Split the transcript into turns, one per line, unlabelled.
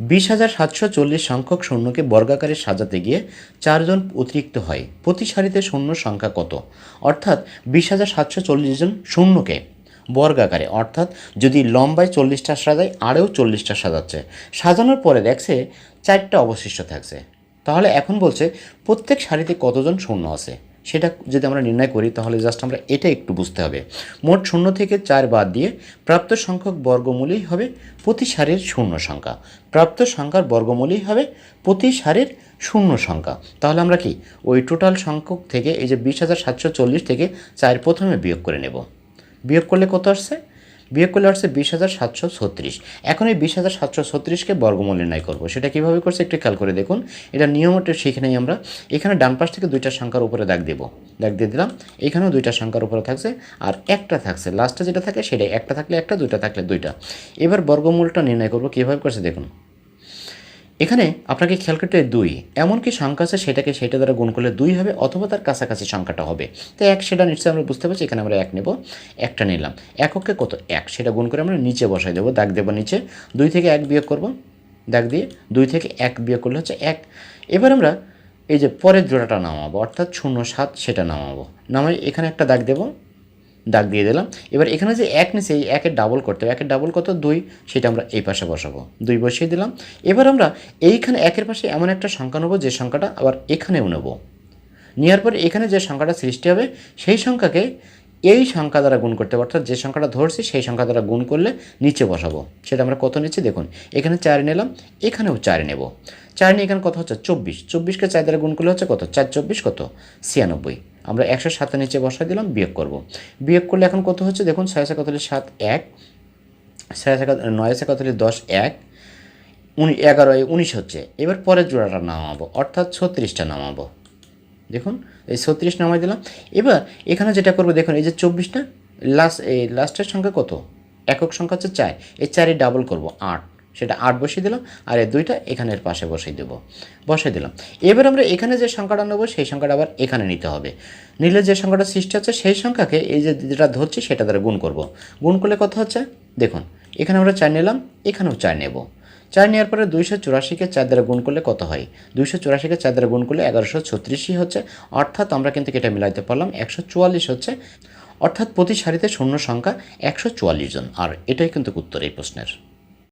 বিশ হাজার সাতশো চল্লিশ সংখ্যক শূন্যকে বর্গাকারে সাজাতে গিয়ে চারজন অতিরিক্ত হয়। প্রতি সারিতে শূন্য সংখ্যা কত? অর্থাৎ বিশ হাজার সাতশো চল্লিশ জন শূন্যকে বর্গাকারে। অর্থাৎ যদি লম্বায় চল্লিশটা সাজায় আরেও চল্লিশটা সাজাচ্ছে। সাজানোর পরে দেখছে চারটা অবশিষ্ট থাকছে। তাহলে এখন বলছে প্রত্যেক সারিতে কতজন শূন্য আছে? সেটা যদি আমরা নির্ণয় করি, তাহলে জাস্ট আমরা এটা একটু বুঝতে হবে। মোট শূন্য থেকে চার বাদ দিয়ে প্রাপ্ত সংখ্যক বর্গমূলই হবে প্রতি সারের শূন্য সংখ্যা। প্রাপ্ত সংখ্যার বর্গমূলই হবে প্রতি সারের শূন্য সংখ্যা। তাহলে আমরা কি? ওই টোটাল সংখ্যক থেকে এই যে বিশ হাজার সাতশো চল্লিশ থেকে চার প্রথমে বিয়োগ করে নেব। বিয়োগ করলে কত আসছে? বিয়োগ করলে বিশ হাজার সাতশো ছত্রিশ। এখন এই বিশ হাজার সাতশো ছত্রিশকে বর্গমূল নির্ণয় করব। সেটা কীভাবে করছে একটু খেয়াল করে দেখুন। এটা নিয়মটা শিখে নেই আমরা, এখানে ডান পাশ থেকে দুইটা সংখ্যার উপরে দাগ দেবো। দাগ দিয়ে দিলাম, এখানেও দুইটা সংখ্যার উপরে থাকছে আর একটা থাকছে। লাস্টে যেটা থাকে সেটাই, একটা থাকলে একটা, দুইটা থাকলে দুইটা। এবার বর্গমূলটা নির্ণয় করব কীভাবে করছে দেখুন। এখানে আপনাকে খেয়াল করতে দুই। এমনকি সংখ্যা আছে সেটাকে সেটা দ্বারা গুণ করলে দুই হবে অথবা তার কাছাকাছি সংখ্যাটা হবে। তো এক সেটা নিশ্চয়ই আমরা বুঝতে পারছি, এখানে আমরা এক নেব, একটা নিলাম। এককে কত? এক। সেটা গুণ করে আমরা নিচে বসাই দেবো, দাগ দেবো নিচে। দুই থেকে এক বিয়োগ করব, দাগ দিয়ে দুই থেকে এক বিয়োগ করলে হচ্ছে এক। এবার আমরা এই যে পরের জোড়াটা নামাবো, অর্থাৎ শূন্য সাত সেটা নামাবো। নামাই এখানে একটা দাগ দেবো দাগ দিয়ে দিলাম। এবার এখানে যে এক নিচে এই একের ডাবল করতে হবে। একের ডাবল কত? দুই। সেটা আমরা এই পাশে বসাবো। দুই বসিয়ে দিলাম। এবার আমরা এইখানে একের পাশে এমন একটা সংখ্যা নেব, যে সংখ্যাটা আবার এখানেও নেব। নেওয়ার পরে এখানে যে সংখ্যাটা সৃষ্টি হবে, সেই সংখ্যাকে এই সংখ্যা দ্বারা গুণ করতে অর্থাৎ যে সংখ্যাটা ধরছি, সেই সংখ্যা দ্বারা গুণ করলে নিচে বসাবো। সেটা আমরা কত নিচ্ছি? দেখুন, এখানে চার নিলাম, এখানেও চার নেব। চার নিয়ে এখানে কত হচ্ছে? চব্বিশ। চব্বিশকে চার দ্বারা গুণ করলে হচ্ছে কত? চার, চব্বিশ কত? ছিয়ানব্বই। আমরা একশো সাতের নিচে বসাই দিলাম, বিয়োগ করব। বিয়োগ করলে এখন কত হচ্ছে? দেখুন, ছয় কত সাত, এক। ছয় নয় কত দশ, এক। উনি, এগারো উনিশ হচ্ছে। এবার পরের জোড়াটা নামাবো, অর্থাৎ ছত্রিশটা নামাবো। দেখুন, এই ছত্রিশ নামাই দিলাম। এবার এখানে যেটা করব, দেখুন, এই যে চব্বিশটা লাস্ট এই লাস্টের সংখ্যা কত? একক সংখ্যা হচ্ছে চার। এই চারে ডাবল করব, আট। সেটা আট বসিয়ে দিলাম, আর এই দুইটা এখানের পাশে বসিয়ে দেবো। বসিয়ে দিলাম। এবার আমরা এখানে যে সংখ্যাটা নেব, সেই সংখ্যাটা আবার এখানে নিতে হবে। নিলে যে সংখ্যাটা সৃষ্টি হচ্ছে, সেই সংখ্যাকে এই যে যেটা ধরছি, সেটা দ্বারা গুণ করব। গুণ করলে কত হচ্ছে? দেখুন, এখানে আমরা চার নিলাম, এখানেও চার নেব। চার নেওয়ার পরে দুইশো চুরাশিকে চার দ্বারা গুণ করলে কত হয়? দুইশো চুরাশিকে চার দ্বারা গুণ করলে এগারোশো ছত্রিশই হচ্ছে। অর্থাৎ আমরা কিন্তু এটা মিলাইতে পারলাম, একশো চুয়াল্লিশ হচ্ছে। অর্থাৎ প্রতি সারিতে শূন্য সংখ্যা একশো চুয়াল্লিশ জন। আর এটাই কিন্তু উত্তর এই প্রশ্নের।